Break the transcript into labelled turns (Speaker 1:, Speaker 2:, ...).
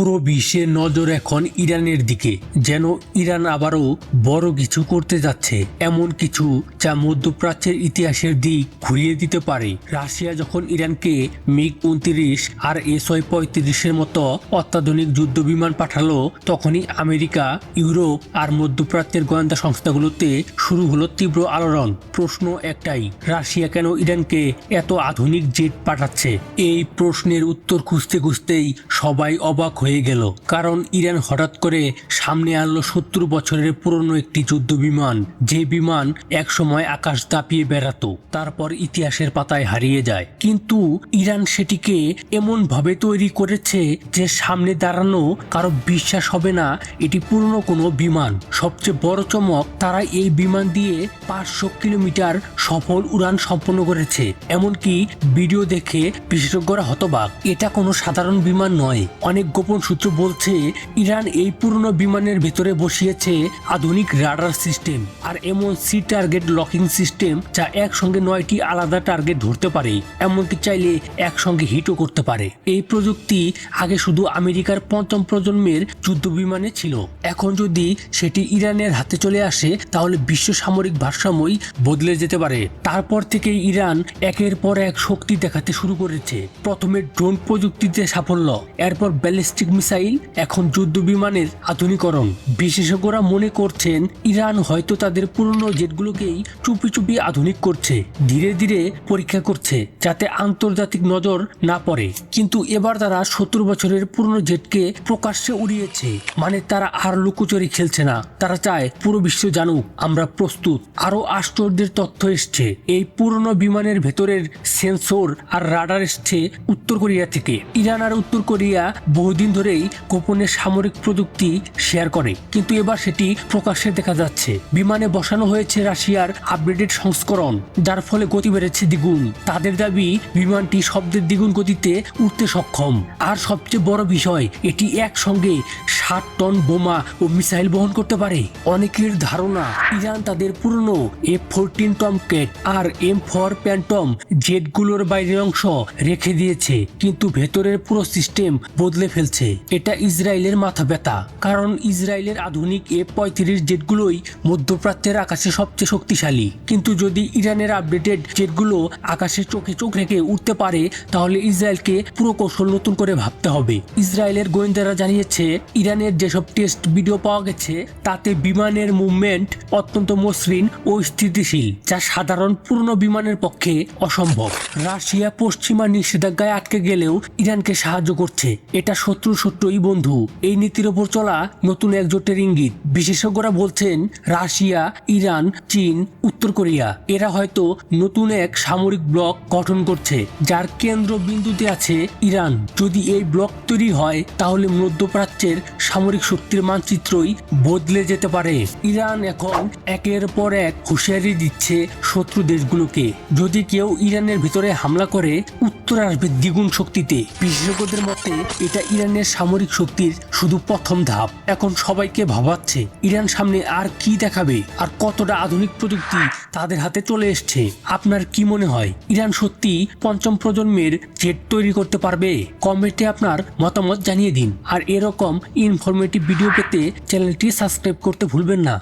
Speaker 1: পুরো বিশ্বের নজর এখন ইরানের দিকে, যেন ইরান আবারও বড় কিছু করতে যাচ্ছে, এমন কিছু যা মধ্যপ্রাচ্যের ইতিহাসের দিক ঘুরিয়ে দিতে পারে। রাশিয়া যখন ইরানকে মিগ উনত্রিশ আর এস ওয়াই পঁয়ত্রিশের মতো অত্যাধুনিক যুদ্ধ বিমান পাঠালো, তখনই আমেরিকা, ইউরোপ আর মধ্যপ্রাচ্যের গোয়েন্দা সংস্থাগুলোতে শুরু হলো তীব্র আলোড়ন। প্রশ্ন একটাই, রাশিয়া কেন ইরানকে এত আধুনিক জেট পাঠাচ্ছে? এই প্রশ্নের উত্তর খুঁজতে খুঁজতেই সবাই অবাক হয়ে গেল। কারণ ইরান হঠাৎ করে সামনে আনলো সত্তর বছরের পুরনো একটি যুদ্ধ বিমান, যে বিমান একসময় আকাশ দাপিয়ে বেড়াতো, তারপর ইতিহাসের পাতায় হারিয়ে যায়। কিন্তু ইরান সেটিকে এমন ভাবে তৈরি করেছে যে সামনে দাঁড়ানো কারও বিশ্বাস হবে না, এটি পুরনো কোনো বিমান। সবচেয়ে বড় চমক, তারা এই বিমান দিয়ে পাঁচশো কিলোমিটার সফল উড়ান সম্পন্ন করেছে। এমনকি ভিডিও দেখে বিশেষজ্ঞরা হতবাক, এটা কোনো সাধারণ বিমান নয়। অনেক গোপন সূত্র বলছে, ইরান এই পুরনো বিমানের ভেতরে বসিয়েছে আধুনিক রাডার সিস্টেম আর এমন সি টার্গেট লকিং সিস্টেম যা একসঙ্গে নয়টি আলাদা টার্গেট ধরতে পারে, এমনকি চাইলে একসঙ্গে হিটও করতে পারে। এই প্রযুক্তি আগে শুধু আমেরিকার পঞ্চম প্রজন্মের যুদ্ধ বিমানে ছিল। এখন যদি সেটি ইরানের হাতে চলে আসে, তাহলে বিশ্ব সামরিক ভারসাম্যই বদলে যেতে পারে। তারপর থেকে ইরান একের পর এক শক্তি দেখাতে শুরু করেছে। প্রথমে ড্রোন প্রযুক্তিতে সাফল্য, এরপর ব্যালিস্টিক মিসাইল এখন যুদ্ধ বিমানের আধুনিকরণ। বিশেষজ্ঞরা মনে করছেন, ইরান হয়তো তাদের পুরনো জেটগুলোকেই চুপি চুপি আধুনিক করছে, ধীরে ধীরে পরীক্ষা করছে, যাতে আন্তর্জাতিক নজর না পড়ে। কিন্তু এবার তারা সত্তর বছরের পুরনো জেটকে প্রকাশ্যে উড়িয়েছে। মানে তারা আর লুকোচুরি খেলছে না। তারা চায় পুরো বিশ্ব জানুক, আমরা প্রস্তুত। আরও আশ্চর্যের তথ্য এসছে, এই পুরনো বিমানের ভেতরের সেন্সর আর রাডার এসছে উত্তর কোরিয়া থেকে। ইরান আর উত্তর কোরিয়া বহুদিন ধরেই গোপনে সামরিক প্রযুক্তি শেয়ার করে। কিন্তু এবার সেটি প্রকাশ্যে দেখা যাচ্ছে। বিমানে বসানো হয়েছে রাশিয়ার আপডেটেড সংস্করণ, যার ফলে গতি বেড়েছে দ্বিগুণ। তাদের দাবি, বিমানটি শব্দের দ্বিগুণ গতিতে উঠতে সক্ষম। আর সবচেয়ে বড় বিষয়, এটি একসঙ্গে ষাট টন বোমা ও মিসাইল বহন করতে পারে। অনেকের ধারণা, ইরান তাদের পুরনো এফ ফোরটিন টমকেট আর এম ফোর প্যান্টম জেটগুলোর বাইরের অংশ রেখে দিয়েছে, কিন্তু ভেতরের পুরো সিস্টেম বদলে ফেলছে। এটা ইসরায়েলের মাথা ব্যথা, কারণ ইসরায়েলের আধুনিক এফ পঁয়ত্রিশ জেটগুলোই মধ্যপ্রাচ্যের আকাশে সবচেয়ে শক্তিশালী। কিন্তু যদি ইরানের আপডেটেড জেটগুলো আকাশে চোখে চোখ রেখে উঠতে পারে, তাহলে ইসরায়েলকে পুরো কৌশল নতুন করে ভাবতে হবে। ইসরায়েলের গোয়েন্দারা জানিয়েছে, ইরানের যেসব টেস্ট ভিডিও পাওয়া গেছে, তাতে বিমানের মুভমেন্ট অত্যন্ত মসৃণ ও স্থিতিশীল, যা সাধারণ পুরনো বিমানের পক্ষে অসম্ভব। রাশিয়া পশ্চিমা নিষেধাজ্ঞায় আটকে গেলেও ইরানকে সাহায্য করছে। এটা শত্রু শত্রুই বন্ধু। এই নীতির ওপর চলা নতুন একজোটের ইঙ্গিত। বিশেষজ্ঞরা বলছেন, রাশিয়া, ইরান, চীন, উত্তর কোরিয়া, এরা হয়তো নতুন এক সামরিক ব্লক গঠন করছে, যার কেন্দ্র বিন্দুতে আছে ইরান। যদি এই ব্লক তৈরি হয়, তাহলে মধ্যপ্রাচ্যের সামরিক শক্তির মানচিত্রই বদলে যেতে পারে। ইরান এখন একের পর এক হুঁশিয়ারি দিচ্ছে শত্রু দেশগুলোকে। যদি কেউ ইরানের ভিতরে হামলা করে উত্তর আসবে দ্বিগুণ শক্তিতে। বিশেষজ্ঞদের মতে, এটা ইরানের সামরিক শক্তির শুধু প্রথম ধাপ। এখন সবাইকে ভাবাচ্ছে, ইরান সামনে আর কি দেখাবে, আর কতটা আধুনিক প্রযুক্তি তাদের হাতে চলে এসছে। আপনার কি মনে হয়, ইরান সত্যি পঞ্চম প্রজন্মের জেট তৈরি করতে পারবে? কমেন্টে আপনার মতামত জানিয়ে দিন। আর এরকম ইনফরমেটিভ ভিডিও পেতে চ্যানেলটি সাবস্ক্রাইব করতে ভুলবেন না।